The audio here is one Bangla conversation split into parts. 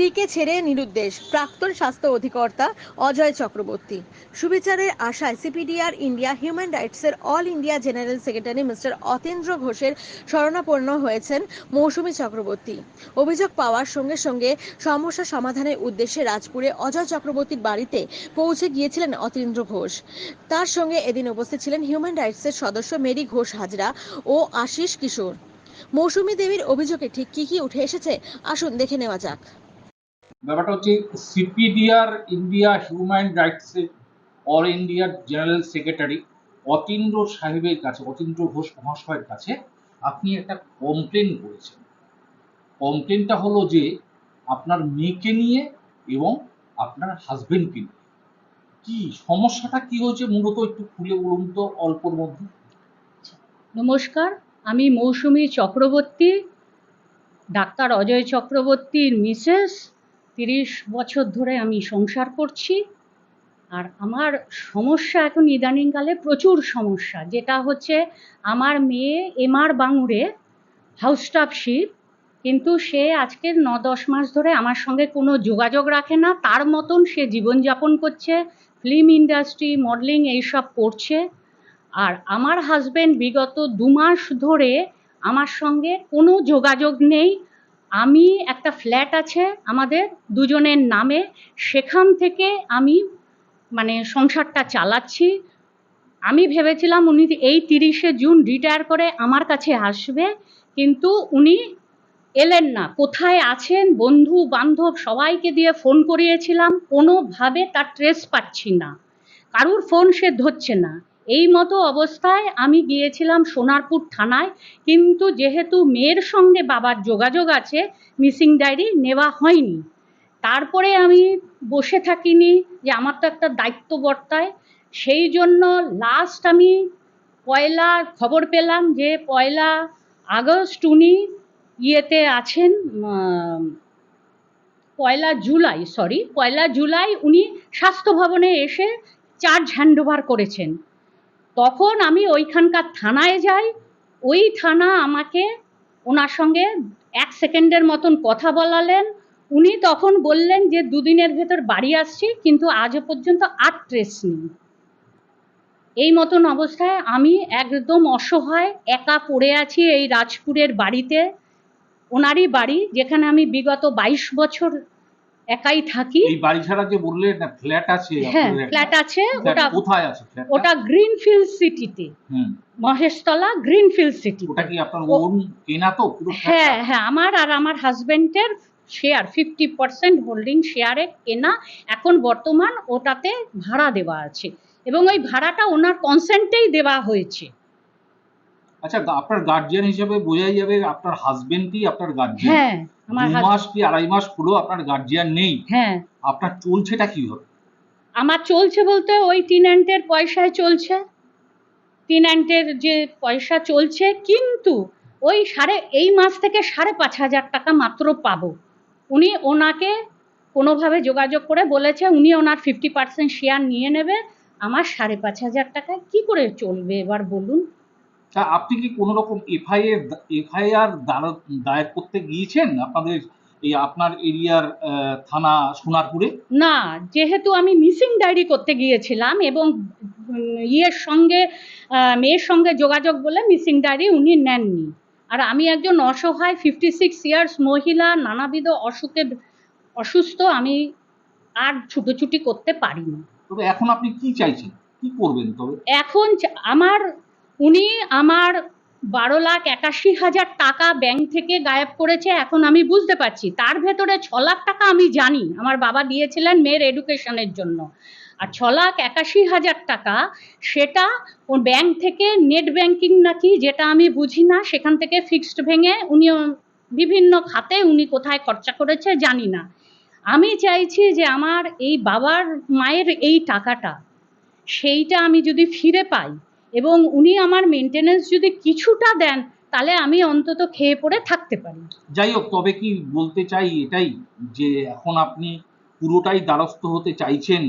স্ত্রীকে ছেড়ে নিরুদ্দেশ প্রাক্তন স্বাস্থ্য অধিকর্তা অজয় চক্রবর্তী। সুবিচারের আশায় CPDR India human রাইটসের all India general secretary mister Atindra ঘোষের শরণাপন্ন হয়েছেন মৌসুমী চক্রবর্তী। অভিযোগ পাওয়ার সঙ্গে সঙ্গে সমস্যা সমাধানের উদ্দেশ্যে রাজপুরে অজয় চক্রবর্তীর বাড়িতে পৌঁছে গিয়েছিলেন অতীন্দ্র ঘোষ। তার সঙ্গে এদিন উপস্থিত ছিলেন হিউম্যান রাইটসের সদস্য মেরি ঘোষ হাজরা ও আশিস কিশোর। মৌসুমী দেবীর অভিযোগে ঠিক কি কি উঠে এসেছে আসুন দেখে নেওয়া যাক। ব্যাপারটা হচ্ছে সিপিডিআর ইন্ডিয়া হিউম্যান রাইটসের অল ইন্ডিয়ার জেনারেল সেক্রেটারি অতীন্দ্র সাহেবের কাছে, অতীন্দ্র ঘোষ মহাশয়ের কাছে আপনি একটা কমপ্লেন করেছেন। কমপ্লেনটা হলো যে আপনার মেয়েকে নিয়ে এবং আপনার হাজবেন্ডকে নিয়ে। কি সমস্যাটা কি হয়েছে মূলত একটু খুলে বলুন তো অল্পর মধ্যে? নমস্কার, আমি মৌসুমী চক্রবর্তী, ডাক্তার অজয় চক্রবর্তীর মিসেস তিরিশ বছর ধরে আমি সংসার করছি আর আমার সমস্যা এখন ইদানিংকালে প্রচুর সমস্যা। যেটা হচ্ছে আমার মেয়ে এমআর বাঙুরে হাউস স্টাফশিপ কিন্তু সে আজকের ন দশ মাস ধরে আমার সঙ্গে কোনো যোগাযোগ রাখে না। তার মতন সে জীবনযাপন করছে ফিল্ম ইন্ডাস্ট্রি মডেলিং এইসব করছে। আর আমার হাজবেন্ড বিগত দু মাস ধরে আমার সঙ্গে কোনো যোগাযোগ নেই। আমি একটা ফ্ল্যাট আছে আমাদের দুজনের নামে, সেখান থেকে আমি মানে সংসারটা চালাচ্ছি। আমি ভেবেছিলাম উনি এই তিরিশে জুন রিটায়ার করে আমার কাছে আসবে, কিন্তু উনি এলেন না। কোথায় আছেন? বন্ধু, বান্ধব সবাইকে দিয়ে ফোন করিয়েছিলাম। কোনোভাবে তার ট্রেস পাচ্ছি না। কারুর ফোন সে ধরছে না। এই মতো অবস্থায় আমি গিয়েছিলাম সোনারপুর থানায়, কিন্তু যেহেতু মেয়ের সঙ্গে বাবার যোগাযোগ আছে মিসিং ডায়েরি নেওয়া হয়নি। তারপরে আমি বসে থাকিনি যে আমার তো একটা দায়িত্ব বর্তায়। সেই জন্য লাস্ট আমি পয়লা খবর পেলাম যে পয়লা আগস্ট উনি ইয়েতে আছেন পয়লা জুলাই সরি পয়লা জুলাই উনি স্বাস্থ্য ভবনে এসে চার্জ হ্যান্ডওভার করেছেন। তখন আমি ওইখানকার থানায় যাই। ওই থানা আমাকে ওনার সঙ্গে এক সেকেন্ডের মতন কথা বলালেন। উনি তখন বললেন যে, দুদিনের ভেতর বাড়ি আসছি, কিন্তু আজও পর্যন্ত আর ট্রেস নেই। এই মতন অবস্থায় আমি একদম অসহায়, একা পড়ে আছি এই রাজপুরের বাড়িতে। ওনারই বাড়ি, যেখানে আমি বিগত বাইশ বছর একাই থাকি। এই বাড়ি ছাড়া যে বললেন না ফ্ল্যাট আছে হ্যাঁ ফ্ল্যাট আছে ওটা কোথায় আছে? ওটা গ্রিনফিল্ড সিটিতে হুম। মহেশতলা গ্রিনফিল্ড সিটি ওটা কি আপনার ওন কেনা তো? হ্যাঁ হ্যাঁ আমার আর আমার হাজবেন্ডের শেয়ার ফিফটি পার্সেন্ট হোল্ডিং শেয়ারে কেনা। এখন বর্তমান ওটাতে ভাড়া দেওয়া আছে। এবং ওই ভাড়াটা ওনার কনসেন্টেই দেওয়া হয়েছে। আচ্ছা আপনার গার্জিয়ান হিসেবে বোঝাই যাবে আপনার হাজবেন্ডই আপনার গার্জিয়ান হ্যাঁ আমার মাস কি আড়াই মাস হলো আপনার গার্জিয়ান নেই? হ্যাঁ। আপনার চলছেটা কি হবে? আমার চলছে বলতে ওই টিন্যান্টের পয়সায় চলছে। টিন্যান্টের যে পয়সা চলছে কিন্তু ওই সাড়ে এই মাস থেকে সাড়ে পাঁচ হাজার টাকা মাত্র পাবো। উনি ওনাকে কোনোভাবে যোগাযোগ করে বলেছে উনি ওনার ফিফটি পার্সেন্ট শেয়ার নিয়ে নেবে। আমার সাড়ে পাঁচ হাজার টাকায় কী করে চলবে এবার বলুন? তা আপনি কি কোনো রকম এফআইআর এফআইআর দায়ের করতে গিয়েছেন আপনাদের এই আপনার এরিয়ার থানা সোনারপুরে? না যেহেতু আমি মিসিং ডায়েরি করতে গিয়েছিলাম এবং ইয়ের সঙ্গে মেয়ের সঙ্গে যোগাযোগ বলে মিসিং ডায়েরি উনি নেননি। আর আমি একজন অসহায় ফিফটি সিক্স ইয়ার্স মহিলা নানাবিধ অসুখে অসুস্থ আমি আর ছুটোছুটি করতে পারি না তবে এখন আপনি কি চাইছেন? কি করবেন তবে? এখন আমার উনি আমার বারো লাখ একাশি হাজার টাকা ব্যাংক থেকে গায়েব করেছে, এখন আমি বুঝতে পারছি। তার ভেতরে ছ লাখ টাকা আমি জানি, আমার বাবা দিয়েছিলেন মেয়ের এডুকেশনের জন্য। আর ছ লাখ একাশি হাজার টাকা, সেটা ও ব্যাংক থেকে নেট ব্যাংকিং নাকি, যেটা আমি বুঝি না, সেখান থেকে ফিক্সড ভেঙে উনি বিভিন্ন খাতে উনি কোথায় খরচা করেছে জানি না। আমি চাইছি যে আমার এই বাবার মায়ের এই টাকাটা, সেইটা আমি যদি ফিরে পাই এবং উনি আমার মেনটেনেন্স যদি কিছুটা দেন তাহলে আমি অন্তত খেয়ে পড়ে থাকতে পারি। যাই হোক তবে কি বলতে চাই এটাই যে এখন আপনি পুরোটাই দ্বারস্থ হতে চাইছেন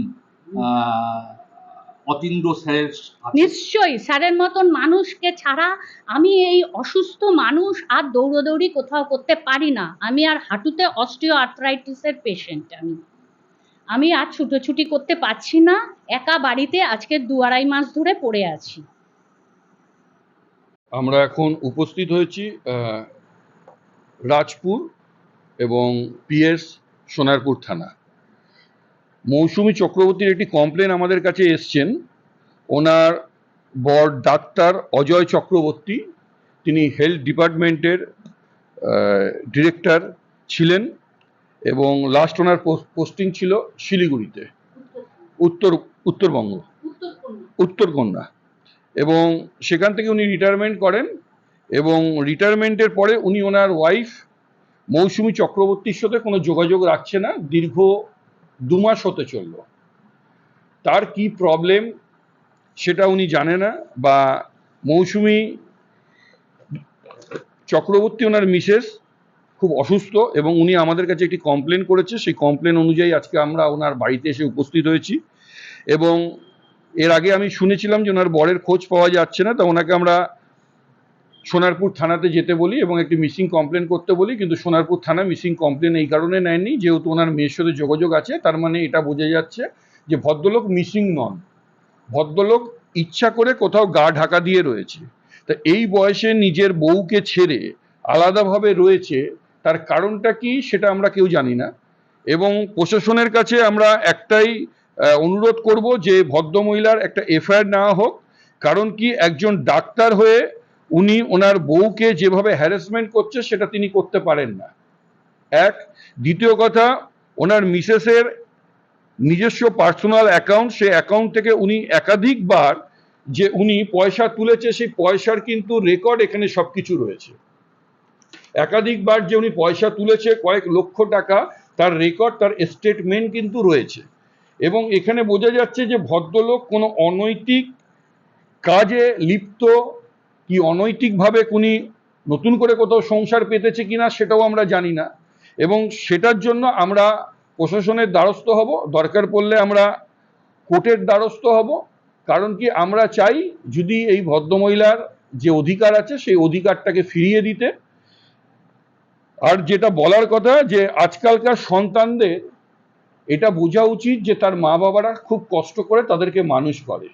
অতীন্দ্র স্যারের আছে নিশ্চয়ই স্যারের মতন মানুষকে ছাড়া আমি এই অসুস্থ মানুষ আর দৌড়োদৌড়ি কোথাও করতে পারি না। আমি আর হাঁটুতে অস্টিও আর্থ্রাইটিসের পেশেন্ট আমি। আমি আর ছুটোছুটি করতে পারছি না একা বাড়িতে আজকে দু আড়াই মাস ধরে পড়ে আছি। আমরা এখন উপস্থিত হয়েছি রাজপুর এবং পিএস সোনারপুর থানা। মৌসুমী চক্রবর্তীর একটি কমপ্লেন আমাদের কাছে এসছেন। ওনার বর ডাক্তার অজয় চক্রবর্তী তিনি হেলথ ডিপার্টমেন্টের ডিরেক্টর ছিলেন এবং লাস্ট ওনার পোস্টিং ছিল শিলিগুড়িতে। উত্তর উত্তরবঙ্গ। উত্তরকন্যা। এবং সেখান থেকে উনি রিটায়ারমেন্ট করেন এবং রিটায়ারমেন্টের পরে উনি ওনার ওয়াইফ মৌসুমী চক্রবর্তীর সাথে কোনো যোগাযোগ রাখছে না। দীর্ঘ দু মাস হতে চলল। তার কি প্রবলেম সেটা উনি জানে না বা মৌসুমী চক্রবর্তী ওনার মিসেস খুব অসুস্থ এবং উনি আমাদের কাছে একটি কমপ্লেন করেছে। সেই কমপ্লেন অনুযায়ী আজকে আমরা ওনার বাড়িতে এসে উপস্থিত হয়েছি এবং এর আগে আমি শুনেছিলাম যে ওনার বরের খোঁজ পাওয়া যাচ্ছে না, তা ওনাকে আমরা সোনারপুর থানাতে যেতে বলি এবং একটি মিসিং কমপ্লেন করতে বলি, কিন্তু সোনারপুর থানা মিসিং কমপ্লেন এই কারণে নেয়নি। যেহেতু ওনার মেয়ের সাথে যোগাযোগ আছে, তার মানে এটা বোঝা যাচ্ছে যে ভদ্রলোক মিসিং নন। ভদ্রলোক ইচ্ছা করে কোথাও গা ঢাকা দিয়ে রয়েছে। তা এই বয়সে নিজের বউকে ছেড়ে আলাদাভাবে রয়েছে, তার কারণটা কি সেটা আমরা কেউ জানি না। এবং প্রশাসনের কাছে আমরা একটাই অনুরোধ করব যে ভদ্রমহিলার একটা এফআইআর নেওয়া হোক। কারণ কি একজন ডাক্তার হয়ে উনি ওনার বউকে যেভাবে হ্যারাসমেন্ট করছে, সেটা তিনি করতে পারেন না। এক। দ্বিতীয় কথা, ওনার মিসেসের নিজস্ব পার্সোনাল অ্যাকাউন্ট সেই অ্যাকাউন্ট থেকে উনি একাধিকবার যে উনি পয়সা তুলেছে, সেই পয়সার কিন্তু রেকর্ড এখানে সব কিছু রয়েছে। একাধিকবার যে উনি পয়সা তুলেছে, কয়েক লক্ষ টাকা, তার রেকর্ড, তার স্টেটমেন্ট কিন্তু রয়েছে। এবং এখানে বোঝা যাচ্ছে যে ভদ্রলোক কোনো অনৈতিক কাজে লিপ্ত কি অনৈতিকভাবে উনি নতুন করে কোথাও সংসার পেতেছে কিনা সেটাও আমরা জানি না। এবং সেটার জন্য আমরা প্রশাসনের দ্বারস্থ হব, দরকার পড়লে আমরা কোর্টের দ্বারস্থ হব। কারণ কি আমরা চাই যদি এই ভদ্রমহিলার যে অধিকার আছে সেই অধিকারটাকে ফিরিয়ে দিতে। আর যেটা বলার কথা যে আজকালকার সন্তানদের এটা বোঝা উচিত যে তার মা বাবারা খুব কষ্ট করে তাদেরকে মানুষ করে।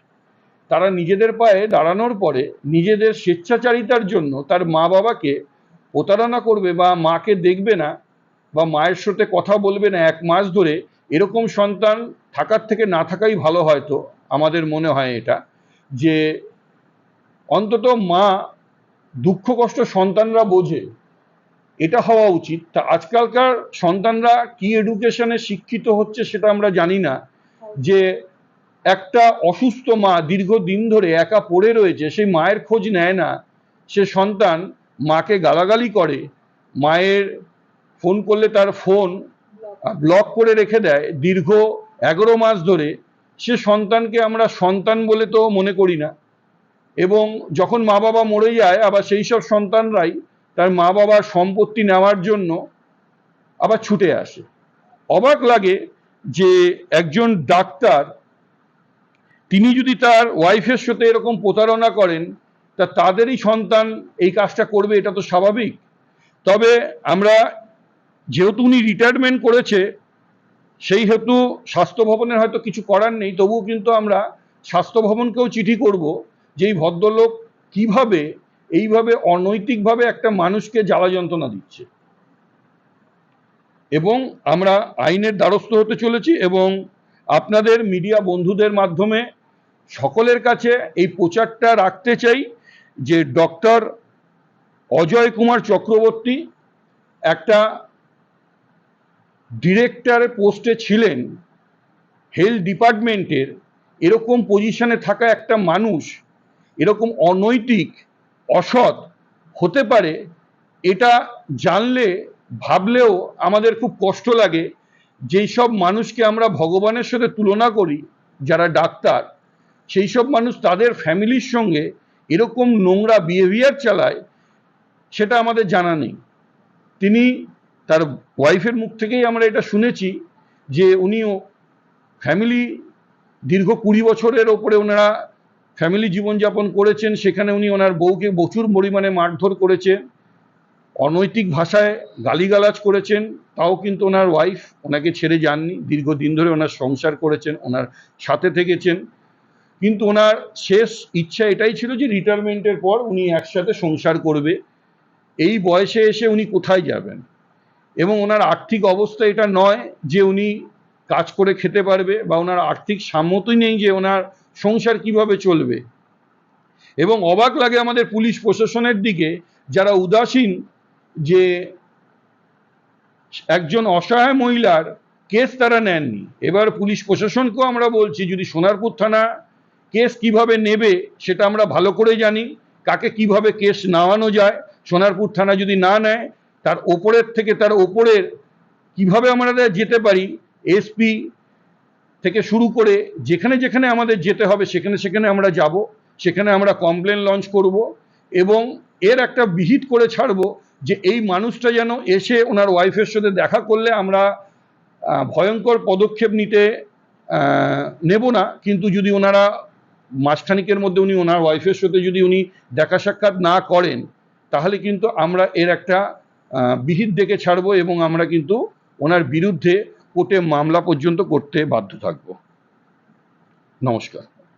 তারা নিজেদের পায়ে দাঁড়ানোর পরে নিজেদের স্বেচ্ছাচারিতার জন্য তার মা বাবাকে প্রতারণা করবে বা মাকে দেখবে না বা মায়ের সাথে কথা বলবে না এক মাস ধরে, এরকম সন্তান থাকার থেকে না থাকাই ভালো হয়তো, আমাদের মনে হয় এটা, যে অন্তত মা দুঃখ কষ্ট সন্তানরা বোঝে। এটা হওয়া উচিত। তা আজকালকার সন্তানরা কি এডুকেশনে শিক্ষিত হচ্ছে সেটা আমরা জানি না। যে একটা অসুস্থ মা দীর্ঘদিন ধরে একা পড়ে রয়েছে সেই মায়ের খোঁজ নেয় না। সে সন্তান মাকে গালাগালি করে, মায়ের ফোন করলে তার ফোন ব্লক করে রেখে দেয় দীর্ঘ এগারো মাস ধরে। সে সন্তানকে আমরা সন্তান বলে তো মনে করি না। এবং যখন মা বাবা মরে যায়, আবার সেই সব সন্তানরাই তার মা বাবার সম্পত্তি নেওয়ার জন্য আবার ছুটে আসে। অবাক লাগে যে একজন ডাক্তার, তিনি যদি তার ওয়াইফের সাথে এরকম প্রতারণা করেন, তা তাদেরই সন্তান এই কাজটা করবে, এটা তো স্বাভাবিক। তবে আমরা যেহেতু উনি রিটায়ারমেন্ট করেছে, সেই হেতু স্বাস্থ্য ভবনের হয়তো কিছু করার নেই, তবুও কিন্তু আমরা স্বাস্থ্য ভবনকেও চিঠি করব যে এই ভদ্রলোক কীভাবে এইভাবে অনৈতিকভাবে একটা মানুষকে জ্বালা যন্ত্রণা দিচ্ছে। এবং আমরা আইনের দ্বারস্থ হতে চলেছি এবং আপনাদের মিডিয়া বন্ধুদের মাধ্যমে সকলের কাছে এই প্রচারটা রাখতে চাই যে ডক্টর অজয় কুমার চক্রবর্তী একটা ডিরেক্টর পোস্টে ছিলেন, হেলথ ডিপার্টমেন্টের, এরকম পজিশনে থাকা একটা মানুষ, এরকম অনৈতিক অসৎ হতে পারে, এটা জানলে, ভাবলেও আমাদের খুব কষ্ট লাগে। যেই সব মানুষকে আমরা ভগবানের সাথে তুলনা করি, যারা ডাক্তার, সেই সব মানুষ তাদের ফ্যামিলির সঙ্গে এরকম নোংরা বিহেভিয়ার চালায়, সেটা আমাদের জানা নেই। তিনি তার ওয়াইফের মুখ থেকেই আমরা এটা শুনেছি যে উনিও ফ্যামিলি দীর্ঘ কুড়ি বছরের ওপরে ওনারা ফ্যামিলি জীবনযাপন করেছেন, সেখানে উনি ওনার বউকে প্রচুর পরিমাণে মারধর করেছেন অনৈতিক ভাষায় গালিগালাজ করেছেন, তাও কিন্তু ওনার ওয়াইফ ওনাকে ছেড়ে যাননি, দীর্ঘদিন ধরে ওনার সংসার করেছেন, ওনার সাথে থেকেছেন। কিন্তু ওনার শেষ ইচ্ছা এটাই ছিল যে রিটায়ারমেন্টের পর উনি একসাথে সংসার করবে। এই বয়সে এসে উনি কোথায় যাবেন? এবং ওনার আর্থিক অবস্থা এটা নয় যে উনি কাজ করে খেতে পারবে বা ওনার আর্থিক সামর্থ্যই নেই যে ওনার সংসার কীভাবে চলবে? এবং অবাক লাগে আমাদের পুলিশ প্রশাসনের দিকে, যারা উদাসীন যে একজন অসহায় মহিলার কেস তারা নেননি। এবার পুলিশ প্রশাসনকেও আমরা বলছি, যদি সোনারপুর থানা কেস কীভাবে নেবে সেটা আমরা ভালো করে জানি, কাকে কীভাবে কেস নেওয়ানো যায়, সোনারপুর থানা যদি না নেয়, তার ওপরের থেকে তার ওপরের কীভাবে আমরা যেতে পারি, এসপি থেকে শুরু করে যেখানে যেখানে আমাদের যেতে হবে, সেখানে সেখানে আমরা যাব, সেখানে আমরা কমপ্লেন লঞ্চ করব এবং এর একটা বিহিত করে ছাড়বো যে এই মানুষটা যেন এসে ওনার ওয়াইফের সাথে দেখা করলে আমরা ভয়ঙ্কর পদক্ষেপ নিতে নেব না। কিন্তু যদি ওনারা মাসখানিকের মধ্যে উনি ওনার ওয়াইফের সাথে যদি উনি দেখা সাক্ষাৎ না করেন, তাহলে কিন্তু আমরা এর একটা বিহিত ডেকে ছাড়বো এবং আমরা কিন্তু ওনার বিরুদ্ধে কোর্টে মামলা পর্যন্ত করতে বাধ্য থাকব। নমস্কার।